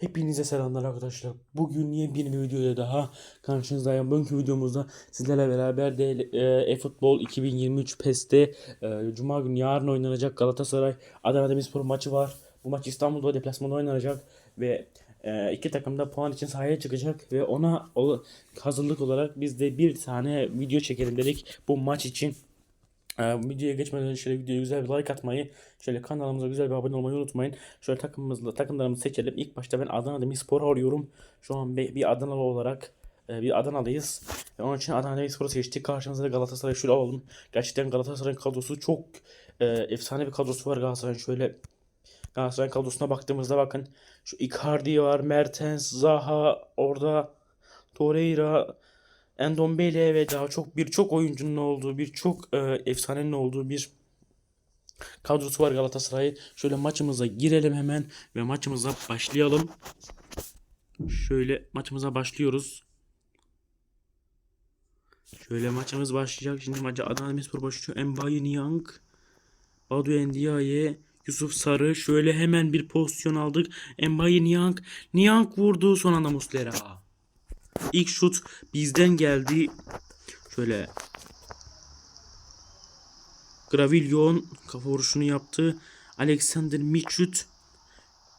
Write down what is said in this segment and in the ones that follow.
Hepinize selamlar arkadaşlar. Bugün yeni bir videoyla daha karşınızdayım. Bugünkü videomuzda sizlerle beraber de e, eFootball 2023 PES'te e, Cuma günü yarın oynanacak Galatasaray Adana Demirspor maçı var. Bu maç İstanbul'da deplasmanda oynanacak ve e, iki takım da puan için sahaya çıkacak ve ona hazırlık olarak biz de bir tane video çekelim dedik bu maç için. Ee, videoya geçmeden önce şöyle videoya güzel bir like atmayı, şöyle kanalımıza güzel bir abone olmayı unutmayın. Şöyle takımımızla takımlarımızı seçelim. İlk başta ben Adana Demirspor'u arıyorum. Şu an bir Adanalı olarak e, bir Adanalıyız. Ve onun için Adana Demirspor'u seçtik. Karşımızda da Galatasaray şöyle alalım. Gerçekten Galatasaray'ın kadrosu çok e, efsane bir kadrosu var Galatasaray'ın. Şöyle Galatasaray kadrosuna baktığımızda bakın. Şu Icardi var, Mertens, Zaha, orada Torreira, Endombele ve daha çok birçok oyuncunun olduğu, birçok e, efsanenin olduğu bir kadrosu var Galatasaray'ın. Şöyle maçımıza girelim hemen ve maçımıza başlayalım. Şöyle maçımıza başlıyoruz. Şöyle maçımız başlayacak. Şimdi maçı Adana Demirspor başlıyor. Mbaye Niang, Badu Ndiaye, Yusuf Sarı. Şöyle hemen bir pozisyon aldık. Mbaye Niang, Niang vurdu. Son anda Muslera. İlk şut bizden geldi. Şöyle Gravillon kafa vuruşunu yaptı. Alexander Michut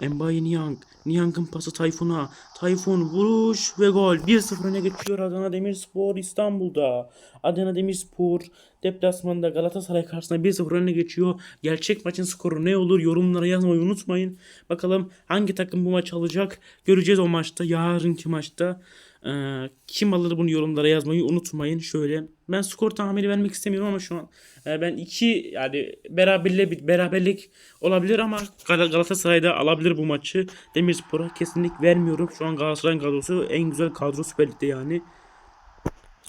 Mbaye Niang. Niang'ın pası Tayfun'a. Tayfun vuruş ve gol. 1-0 öne geçiyor Adana Demirspor İstanbul'da. Adana Demirspor deplasmanda Galatasaray karşısında 1-0 öne geçiyor. Gerçek maçın skoru ne olur yorumlara yazmayı unutmayın. Bakalım hangi takım bu maçı alacak. Göreceğiz o maçta. Yarınki maçta. Ee, kim alır bunu yorumlara yazmayı unutmayın. Şöyle ben skor tahmini vermek istemiyorum ama şu an e, ben iki yani beraberlik beraberlik olabilir ama Gal- Galatasaray'da alabilir bu maçı. Demirspor'a kesinlik vermiyorum. Şu an Galatasaray'ın kadrosu en güzel kadro Süper Lig'de yani.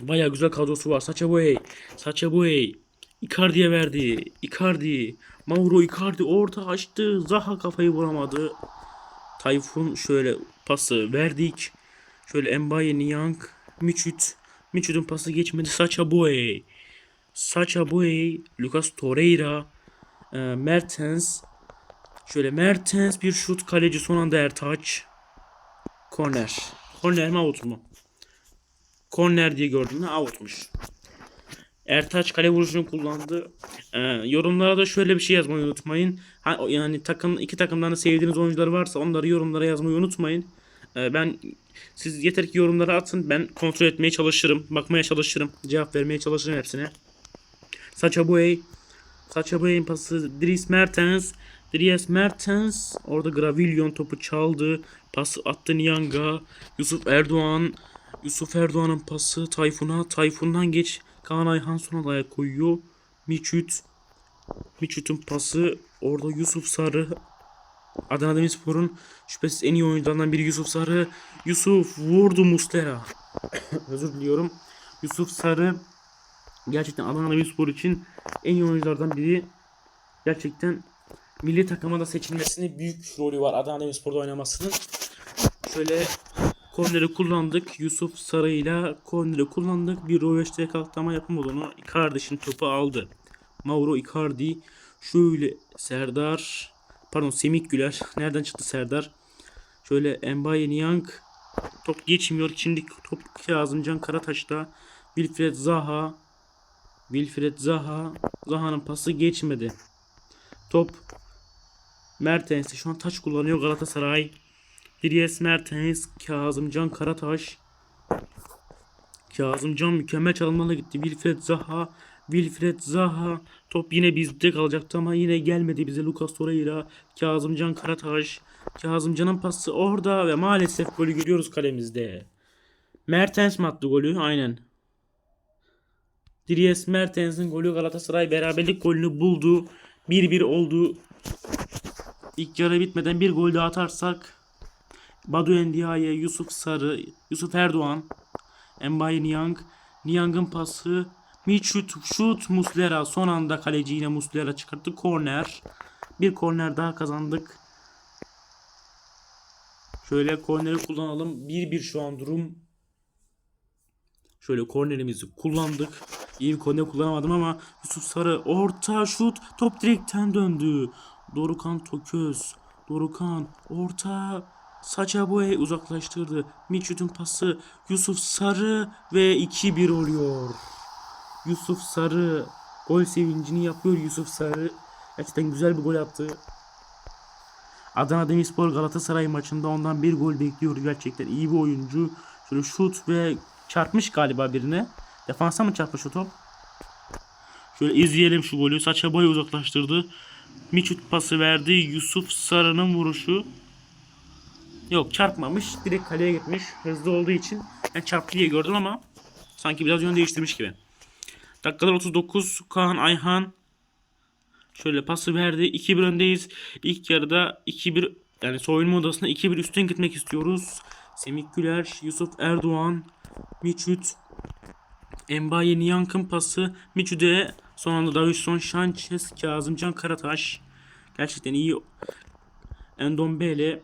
Baya güzel kadrosu var. Sacha Boey, Sacha Boey, Icardi'ye verdi. Icardi, Mauro Icardi orta açtı. Zaha kafayı vuramadı. Tayfun şöyle pası verdik. Şöyle Mbaye Niang, Michut. Michut'un pası geçmedi. Sacha Boey. Sacha Boey, Lucas Torreira, e, Mertens. Şöyle Mertens bir şut kaleci son anda Ertaç. Korner. Korner mi out mu? Korner diye gördüm de outmuş. Ertaç kale vuruşunu kullandı. Ee, yorumlara da şöyle bir şey yazmayı unutmayın. Ha, yani takım iki takımdan da sevdiğiniz oyuncular varsa onları yorumlara yazmayı unutmayın. Ee, ben siz yeter ki yorumlara atın. Ben kontrol etmeye çalışırım. Bakmaya çalışırım. Cevap vermeye çalışırım hepsine. Sacha Boey. Sacha Boey'in pası Dries Mertens. Dries Mertens orada Gravillon topu çaldı. Pası attı Niang'a. Yusuf Erdoğan. Yusuf Erdoğan'ın pası Tayfun'a. Tayfun'dan geç. Kaan Ayhan son alaya koyuyor. Miçut. Miçut'un pası orada Yusuf Sarı. Adana Demirspor'un şüphesiz en iyi oyuncularından biri Yusuf Sarı. Yusuf vurdu Muslera. Özür diliyorum. Yusuf Sarı gerçekten Adana Demirspor için en iyi oyunculardan biri. Gerçekten milli takıma da seçilmesine büyük rolü var Adana Demirspor'da oynamasının. Şöyle korneri kullandık. Yusuf Sarı'yla korneri kullandık. Bir roveşte kalktama yapamadı onu. Icardi'nin topu aldı. Mauro Icardi. Şöyle Serdar. Pardon Semih Güler. Nereden çıktı Serdar? Şöyle Mbaye Niang. Top geçmiyor. Şimdi top Kazımcan Karataş'ta. Wilfred Zaha. Wilfred Zaha. Zaha'nın pası geçmedi. Top Mertens'te şu an taç kullanıyor Galatasaray. Dries Mertens, Kazımcan Karataş. Kazımcan mükemmel çalımlarla gitti. Wilfred Zaha, Wilfred Zaha. Top yine bizde kalacaktı ama yine gelmedi bize Lucas Torreira. Kazımcan Karataş. Kazımcan'ın pası orada ve maalesef golü görüyoruz kalemizde. Mertens mi attı golü? Aynen. Dries Mertens'in golü Galatasaray beraberlik golünü buldu. 1-1 oldu. İlk yarı bitmeden bir gol daha atarsak Badu Ndiaye, Yusuf Sarı, Yusuf Erdoğan, Mbaye Niang, Niang'ın pası, Michut, şut, Muslera. Son anda kaleci yine Muslera çıkarttı. Korner. Bir korner daha kazandık. Şöyle korneri kullanalım. 1-1 şu an durum. Şöyle kornerimizi kullandık. İyi bir korner kullanamadım ama Yusuf Sarı orta şut top direkten döndü. Dorukan Toköz. Dorukan orta Saça Boye uzaklaştırdı. Miçut'un pası Yusuf Sarı ve 2-1 oluyor. Yusuf Sarı gol sevincini yapıyor Yusuf Sarı. Gerçekten güzel bir gol attı. Adana Demirspor Galatasaray maçında ondan bir gol bekliyoruz gerçekten iyi bir oyuncu. Şöyle şut ve çarpmış galiba birine. Defansa mı çarpmış o top? Şöyle izleyelim şu golü. Saça boy uzaklaştırdı. Miçut pası verdi. Yusuf Sarı'nın vuruşu. Yok çarpmamış. Direkt kaleye gitmiş. Hızlı olduğu için ben çarptı diye gördüm ama sanki biraz yön değiştirmiş gibi. Dakikalar 39. Kaan Ayhan Şöyle pası verdi. 2-1 öndeyiz. İlk yarıda 2-1 yani soyunma odasına 2-1 üstten gitmek istiyoruz. Semih Güler, Yusuf Erdoğan, Miçut, Embaye Niyank'ın pası. Miçut'e son anda Davison Sanchez, Kazımcan Karataş. Gerçekten iyi. Endombele.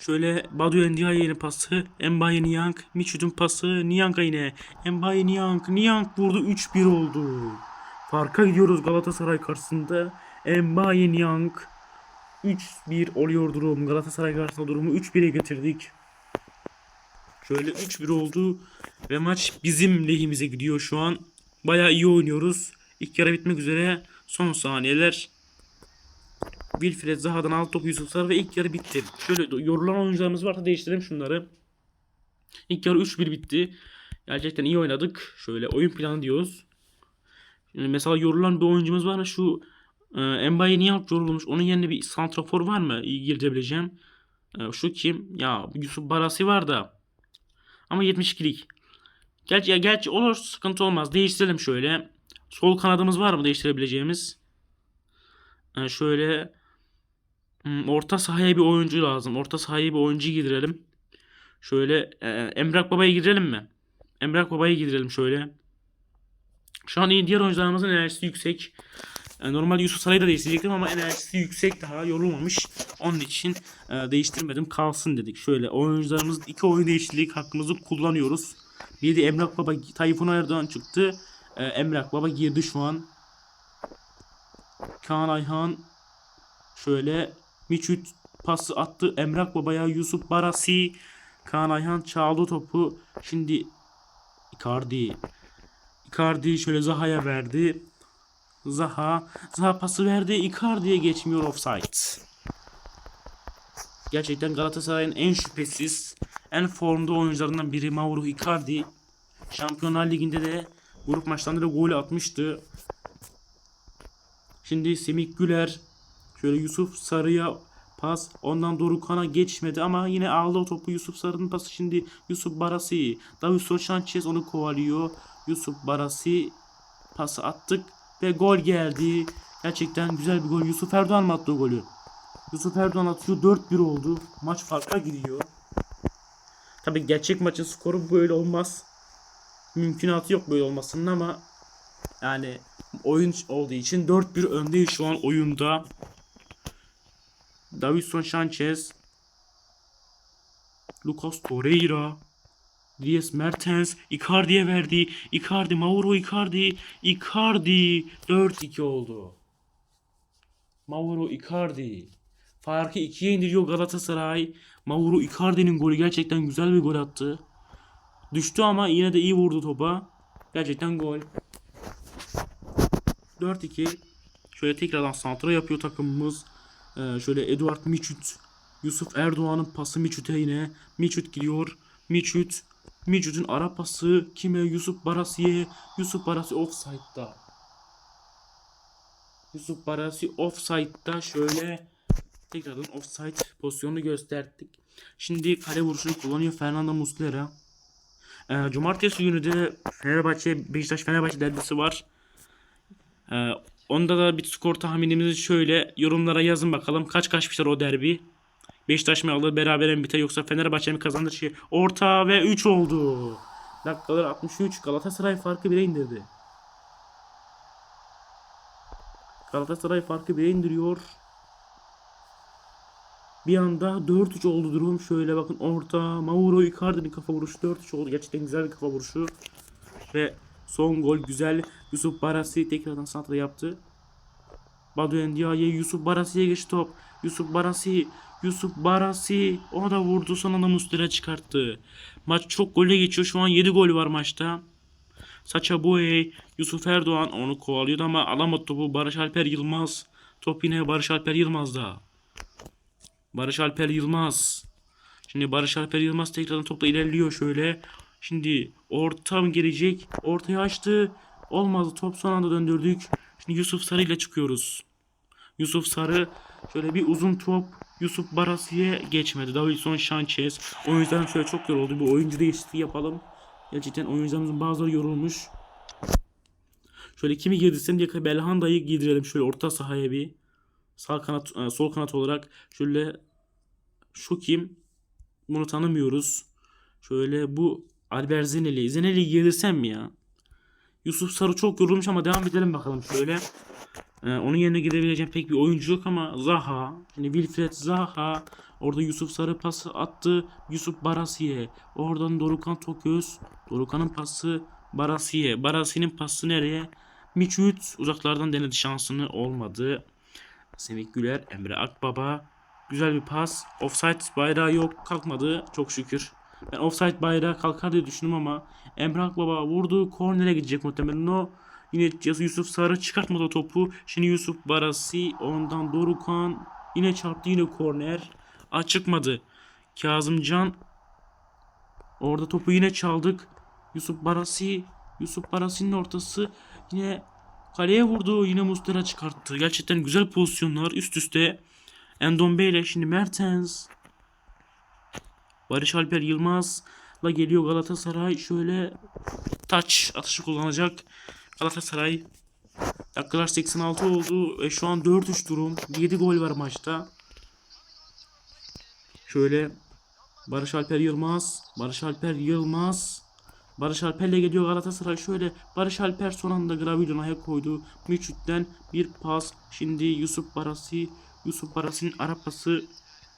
Şöyle Badu Ndiaye'nin pası. Embaye Niyank. Miçut'un pası. Niyank'a yine. Embaye Niyank. Niyank vurdu. 3-1 oldu. Farka gidiyoruz Galatasaray karşısında. Mbaye Niang 3-1 oluyor durum. Galatasaray karşısında durumu 3-1'e getirdik. Şöyle 3-1 oldu ve maç bizim lehimize gidiyor şu an. Bayağı iyi oynuyoruz. İlk yarı bitmek üzere. Son saniyeler. Wilfred Zaha'dan alt topu Yusuf Sarı ve ilk yarı bitti. Şöyle yorulan oyuncularımız varsa değiştirelim şunları. İlk yarı 3-1 bitti. Gerçekten iyi oynadık. Şöyle oyun planı diyoruz. Yani mesela yorulan bir oyuncumuz var mı? Şu e, Mbaye niye yorulmuş? Onun yerine bir santrafor var mı? İyi girdirebileceğim. E, şu kim? Ya Yusuf Barasi var da. Ama 72'lik. Gerçi ya gerçi olur sıkıntı olmaz. Değiştirelim şöyle. Sol kanadımız var mı değiştirebileceğimiz? E, şöyle orta sahaya bir oyuncu lazım. Orta sahaya bir oyuncu gidirelim. Şöyle e, Emrak Baba'yı gidirelim mi? Emrak Baba'yı gidirelim şöyle. Şu an iyi diğer oyuncularımızın enerjisi yüksek. Yani normal Yusuf Saray'ı da değiştirecektim ama enerjisi yüksek daha yorulmamış. Onun için e, değiştirmedim kalsın dedik. Şöyle oyuncularımız iki oyun değişiklik hakkımızı kullanıyoruz. Bir de Emrak Baba Tayfun Erdoğan çıktı. E, Emrak Baba girdi şu an. Kaan Ayhan şöyle Miçut pası attı Emrak Baba'ya Yusuf Barasi Kaan Ayhan çaldı topu. Şimdi Icardi Icardi şöyle Zaha'ya verdi. Zaha, Zaha pası verdi. Icardi'ye geçmiyor offside. Gerçekten Galatasaray'ın en şüphesiz, en formda oyuncularından biri Mauro Icardi. Şampiyonlar Ligi'nde de grup maçlarında da gol atmıştı. Şimdi Semih Güler şöyle Yusuf Sarı'ya pas ondan Dorukan'a geçmedi ama yine aldı o topu Yusuf Sarı'nın pası şimdi Yusuf Barasi Davison Sanchez onu kovalıyor Yusuf Barasi pası attık ve gol geldi. Gerçekten güzel bir gol. Yusuf Erdoğan mı attı o golü? Yusuf Erdoğan atıyor 4-1 oldu. Maç farka gidiyor. Tabi gerçek maçın skoru böyle olmaz. Mümkünatı yok böyle olmasının ama yani oyun olduğu için 4-1 öndeyiz şu an oyunda. Davison Sanchez Lucas Torreira Dries Mertens Icardi'ye verdi. Icardi Mauro Icardi Icardi 4-2 oldu. Mauro Icardi farkı 2'ye indiriyor Galatasaray. Mauro Icardi'nin golü gerçekten güzel bir gol attı. Düştü ama yine de iyi vurdu topa. Gerçekten gol. 4-2. Şöyle tekrardan santra yapıyor takımımız. Ee, şöyle Eduard Miçut. Yusuf Erdoğan'ın pası Miçut'e yine. Miçut gidiyor. Miçut Micut'un ara pası kime? Yusuf Barasi'ye. Yusuf Barasi offside'da. Yusuf Barasi offside'da şöyle tekrardan offside pozisyonunu gösterdik. Şimdi kale vuruşunu kullanıyor Fernando Muslera. Ee, Cumartesi günü de Fenerbahçe Beşiktaş Fenerbahçe derbisi var. Ee, onda da bir skor tahminimizi şöyle yorumlara yazın bakalım. Kaç kaç biter o derbi. Beşiktaş mı alır beraber mi biter yoksa Fenerbahçe mi kazanır şey. Orta ve 3 oldu. Dakikalar 63 Galatasaray farkı 1'e indirdi. Galatasaray farkı 1'e indiriyor. Bir anda 4-3 oldu durum. Şöyle bakın orta Mauro Icardi'nin kafa vuruşu 4-3 oldu. Gerçekten güzel bir kafa vuruşu. Ve son gol güzel. Yusuf Barasi tekrardan santra yaptı. Badu Ndiaye Yusuf Barasi'ye geçti top. Yusuf Barasi Yusuf Barasi o da vurdu son anda Muslera çıkarttı. Maç çok gole geçiyor. Şu an 7 gol var maçta. Saça Boye, Yusuf Erdoğan onu kovalıyordu ama alamadı topu. Barış Alper Yılmaz. Top yine Barış Alper Yılmaz'da. Barış Alper Yılmaz. Şimdi Barış Alper Yılmaz tekrardan topla ilerliyor şöyle. Şimdi ortam gelecek. Ortaya açtı. Olmadı. Top son anda döndürdük. Şimdi Yusuf Sarı ile çıkıyoruz. Yusuf Sarı şöyle bir uzun top Yusuf Barasi'ye geçmedi. Davinson Sanchez. O yüzden şöyle çok yoruldu. Bir oyuncu değişikliği yapalım. Gerçekten oyuncularımızın bazıları yorulmuş. Şöyle kimi girdirsen diye Belhanda'yı girdirelim şöyle orta sahaya bir. Sağ kanat, e, sol kanat olarak şöyle şu kim? Bunu tanımıyoruz. Şöyle bu Albert Zeneli. Zeneli'yi gelirsem mi ya? Yusuf Sarı çok yorulmuş ama devam edelim bakalım şöyle. Ee, onun yerine gidebileceğim pek bir oyuncu yok ama Zaha. Şimdi Wilfred Zaha. Orada Yusuf Sarı pası attı. Yusuf Barasi'ye. Oradan Dorukan Toköz. Dorukan'ın pası Barasi'ye. Barasi'nin pası nereye? Miçut uzaklardan denedi şansını olmadı. Semih Güler, Emre Akbaba. Güzel bir pas. Offside bayrağı yok. Kalkmadı. Çok şükür. Ben offside bayrağı kalkar diye düşündüm ama Emre Akbaba vurdu. Kornere gidecek muhtemelen o. Yine Yusuf Sarı çıkartmadı topu. Şimdi Yusuf Barasi ondan Dorukan yine çarptı yine korner. Aa çıkmadı. Kazımcan orada topu yine çaldık. Yusuf Barasi Yusuf Barasi'nin ortası yine kaleye vurdu. Yine Mustera çıkarttı. Gerçekten güzel pozisyonlar üst üste. Endombe ile şimdi Mertens. Barış Alper Yılmaz'la geliyor Galatasaray. Şöyle taç atışı kullanacak. Galatasaray dakikalar 86 oldu ve şu an 4-3 durum. 7 gol var maçta. Şöyle Barış Alper Yılmaz, Barış Alper Yılmaz. Barış Alper'le geliyor Galatasaray. Şöyle Barış Alper son anda Gravilion'a ayak koydu. Miçut'ten bir pas. Şimdi Yusuf Barasi, Yusuf Barasi'nin ara pası.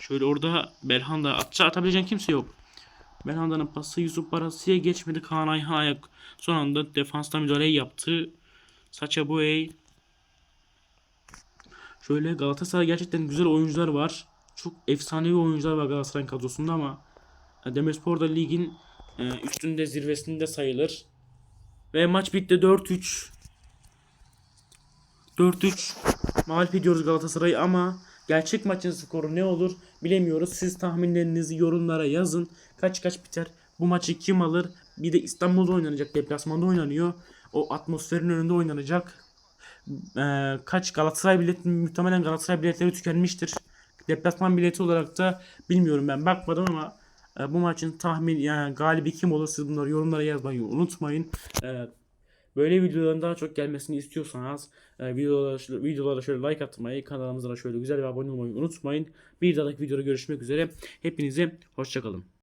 Şöyle orada Belhanda atça atabileceğin kimse yok. Belhanda'nın pası Yusuf Barasi'ye geçmedi. Kaan Ayhan ayak son anda defansta müdahaleyi yaptı. Saça Boey. Şöyle Galatasaray gerçekten güzel oyuncular var. Çok efsanevi oyuncular var Galatasaray'ın kadrosunda ama e, Demirspor da ligin e, üstünde zirvesinde sayılır. Ve maç bitti 4-3. 4-3 mağlup ediyoruz Galatasaray'ı ama gerçek maçın skoru ne olur bilemiyoruz. Siz tahminlerinizi yorumlara yazın. Kaç kaç biter? Bu maçı kim alır? Bir de İstanbul'da oynanacak. Deplasmanda oynanıyor. O atmosferin önünde oynanacak. Ee, kaç Galatasaray bileti muhtemelen Galatasaray biletleri tükenmiştir. Deplasman bileti olarak da bilmiyorum ben bakmadım ama e, bu maçın tahmin yani galibi kim olur siz bunları yorumlara yazmayı unutmayın. E, Böyle videoların daha çok gelmesini istiyorsanız e, videolara, videolara şöyle like atmayı, kanalımıza da şöyle güzel bir abone olmayı unutmayın. Bir dahaki videoda görüşmek üzere. Hepinize hoşçakalın.